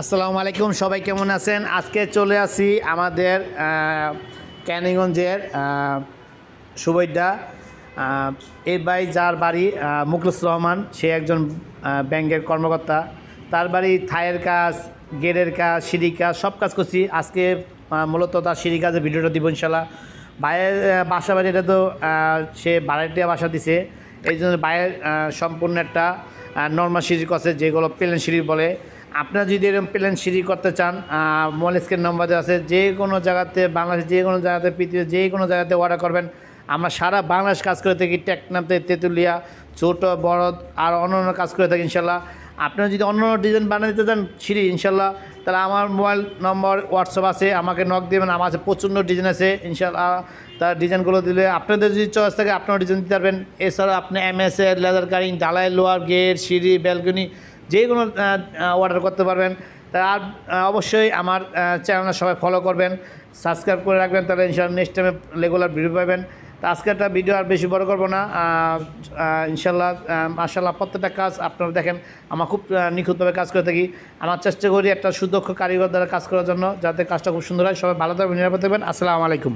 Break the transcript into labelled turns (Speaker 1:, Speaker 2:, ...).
Speaker 1: আসসালামু আলাইকুম সবাই কেমন আছেন? আজকে চলে আসি আমাদের ক্যানিগঞ্জের আহ, সুবৈদা আহ, এই ভাই যার বাড়ি মুখলিস রহমান সে একজন ব্যাংকের কর্মকর্তা। তার বাড়ি থায়ের কাজ গেটের কাজ সিঁড়ি কাজ সব কাজ করছি। আজকে মূলত তার সিঁড়ি কাজের ভিডিওটা দিব ইনশাল্লাহ ভাইয়ের বাসা বাড়ি এটা তো সে ভাড়াটিয়া বাসা দিছে। এই জন্য বাইরের সম্পূর্ণ একটা নর্মাল সিঁড়ি করছে যেগুলো প্লেন সিঁড়ি বলে। আপনারা যদি এরকম প্ল্যান সিঁড়ি করতে চান মলেস্কের নম্বর আছে, যে কোনো জায়গাতে বাংলাদেশ, যে কোনো জায়গাতে পৃথিবীর যে কোনো জায়গাতে অর্ডার করবেন। আমরা সারা বাংলাদেশ কাজ করে থাকি টেকনাতে তেঁতুলিয়া, ছোট, বড়, আর অন্য অন্য কাজ করে থাকি ইনশাল্লাহ আপনারা যদি অন্য ডিজাইন বানিয়ে দিতে চান, সিঁড়ি, ইনশাল্লাহ, তাহলে আমার মোবাইল নম্বর হোয়াটসঅ্যাপ আছে, আমাকে নক দেবেন, আমার আছে প্রচণ্ড ডিজাইন আছে, ইনশাল্লাহ, তার ডিজাইনগুলো দিলে আপনাদের যদি চয়েস থাকে আপনারা ডিজাইন দিতে পারবেন। এছাড়া আপনি এম এস লেদার কারিং ঢালাই লোয়ার গেট সিঁড়ি ব্যালকনি যে কোনো অর্ডার করতে পারবেন। আর অবশ্যই আমার চ্যানেলটা সবাই ফলো করবেন সাবস্ক্রাইব করে রাখবেন, তাহলে ইনশাল্লাহ নেক্সট টাইমে রেগুলার ভিডিও পাবেন। তো আজকে একটা ভিডিও আর বেশি বড় করব না। ইনশাল্লাহ মার্শাল্লাহ প্রত্যেকটা কাজ আপনারা দেখেন, আমার খুব নিখুঁতভাবে কাজ করে থাকি। আমার চেষ্টা করি একটা সুদক্ষ কারিগর দ্বারা কাজ করার জন্য, যাতে কাজটা খুব সুন্দর হয়। সবাই ভালো থাকবেন, নিরাপদ থাকবেন। আসসালামু আলাইকুম।